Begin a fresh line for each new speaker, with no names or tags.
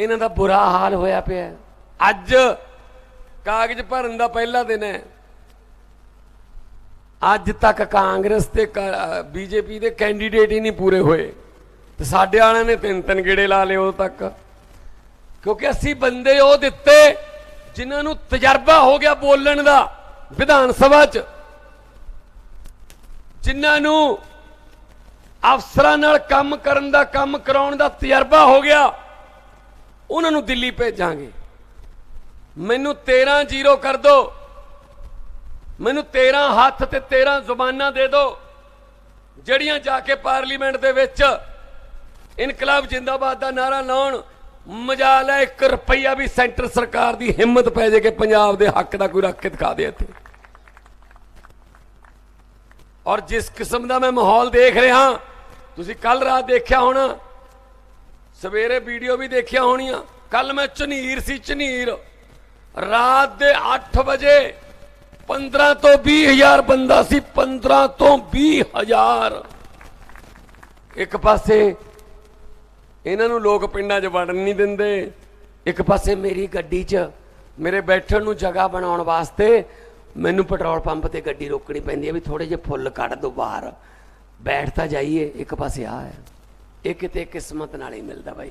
ਇਹਨਾਂ ਦਾ ਬੁਰਾ ਹਾਲ ਹੋਇਆ ਪਿਆ ਅੱਜ ਕਾਗਜ਼ ਭਰਨ ਦਾ ਪਹਿਲਾ ਦਿਨ ਹੈ। ਅੱਜ ਤੱਕ ਕਾਂਗਰਸ ਤੇ ਬੀਜੇਪੀ ਦੇ ਕੈਂਡੀਡੇਟ ਹੀ ਨਹੀਂ ਪੂਰੇ ਹੋਏ। ਤੇ ਸਾਡੇ ਵਾਲਿਆਂ ਨੇ ਤਿੰਨ ਤਿੰਨ ਗੇੜੇ ਲਾ ਲਏ ਉਦੋਂ ਤੱਕ। ਕਿਉਂਕਿ ਅਸੀਂ ਬੰਦੇ ਉਹ ਦਿੱਤੇ ਜਿਨ੍ਹਾਂ ਨੂੰ ਤਜਰਬਾ ਹੋ ਗਿਆ ਬੋਲਣ ਦਾ ਵਿਧਾਨ ਸਭਾ 'ਚ। ਜਿਨ੍ਹਾਂ ਨੂੰ ਅਫਸਰਾਂ ਨਾਲ ਕੰਮ ਕਰਨ ਦਾ, ਕੰਮ ਕਰਾਉਣ ਦਾ ਤਜਰਬਾ ਹੋ ਗਿਆ। ਉਹਨਾਂ ਨੂੰ ਦਿੱਲੀ ਭੇਜਾਂਗੇ। ਮੈਨੂੰ 13 ਜ਼ੀਰੋ ਕਰ ਦਿਓ ਮੈਨੂੰ 13 ਹੱਥ ਤੇ 13 ਜ਼ੁਬਾਨਾਂ ਦੇ ਦਿਓ ਜਿਹੜੀਆਂ ਜਾ ਕੇ ਪਾਰਲੀਮੈਂਟ ਦੇ ਵਿੱਚ ਇਨਕਲਾਬ ਜਿੰਦਾਬਾਦ ਦਾ ਨਾਰਾ ਲਾਉਣ, ਮਜਾਲ ਹੈ 1 ਰੁਪਈਆ ਵੀ ਸੈਂਟਰ ਸਰਕਾਰ ਦੀ ਹਿੰਮਤ ਪੈ ਜੇ ਕਿ ਪੰਜਾਬ ਦੇ ਹੱਕ ਦਾ ਕੋਈ ਰੱਖ ਕੇ ਦਿਖਾ ਦੇ ਇੱਥੇ। ਔਰ ਜਿਸ ਕਿਸਮ ਦਾ ਮੈਂ ਮਾਹੌਲ ਦੇਖ ਰਿਹਾ, ਤੁਸੀਂ ਕੱਲ ਰਾਤ ਦੇਖਿਆ ਹੋਣਾ ਸਵੇਰੇ ਵੀਡੀਓ ਵੀ ਦੇਖਿਆ ਹੋਣੀਆਂ। ਕੱਲ ਮੈਂ ਝਨੀਰ ਸੀ ਝਨੀਰ ਰਾਤ ਦੇ 8 ਵਜੇ 15 ਤੋਂ 20 ਹਜ਼ਾਰ ਬੰਦਾ ਸੀ 15 ਤੋਂ 20 ਹਜ਼ਾਰ। ਇੱਕ ਪਾਸੇ ਇਹਨਾਂ ਨੂੰ ਲੋਕ ਪਿੰਡਾਂ 'ਚ ਵੜਨ ਨਹੀਂ ਦਿੰਦੇ। ਇੱਕ ਪਾਸੇ ਮੇਰੀ ਗੱਡੀ 'ਚ ਮੇਰੇ ਬੈਠਣ ਨੂੰ ਜਗ੍ਹਾ ਬਣਾਉਣ ਵਾਸਤੇ ਮੈਨੂੰ ਪੈਟਰੋਲ ਪੰਪ ਤੇ ਗੱਡੀ ਰੋਕਣੀ ਪੈਂਦੀ ਹੈ ਵੀ ਥੋੜੇ ਜਿਹੇ ਫੁੱਲ ਕੱਢ ਦੋ ਬਾਹਰ। ਬੈਠ ਤਾਂ ਜਾਈਏ, ਇੱਕ ਪਾਸੇ ਆ ਹੈ। ਇਹ ਕਿਤੇ ਕਿਸਮਤ ਨਾਲ ਹੀ ਮਿਲਦਾ ਬਾਈ।